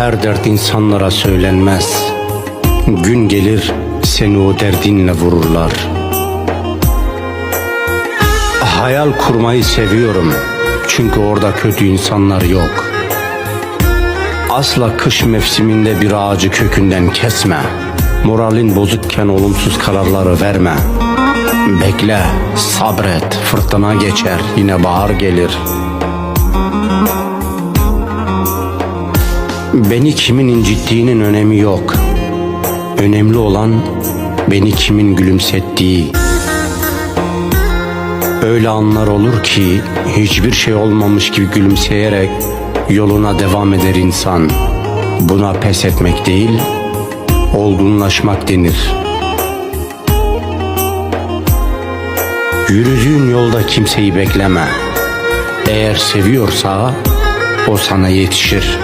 Her dert insanlara söylenmez. Gün gelir seni o derdinle vururlar. Hayal kurmayı seviyorum. Çünkü orada kötü insanlar yok. Asla kış mevsiminde bir ağacı kökünden kesme. Moralin bozukken olumsuz kararları verme. Bekle, sabret, fırtına geçer, yine bahar gelir. Beni kimin incittiğinin önemi yok. Önemli olan beni kimin gülümsettiği. Öyle anlar olur ki hiçbir şey olmamış gibi gülümseyerek yoluna devam eder insan. Buna pes etmek değil, olgunlaşmak denir. Yürüdüğün yolda kimseyi bekleme. Eğer seviyorsa o sana yetişir.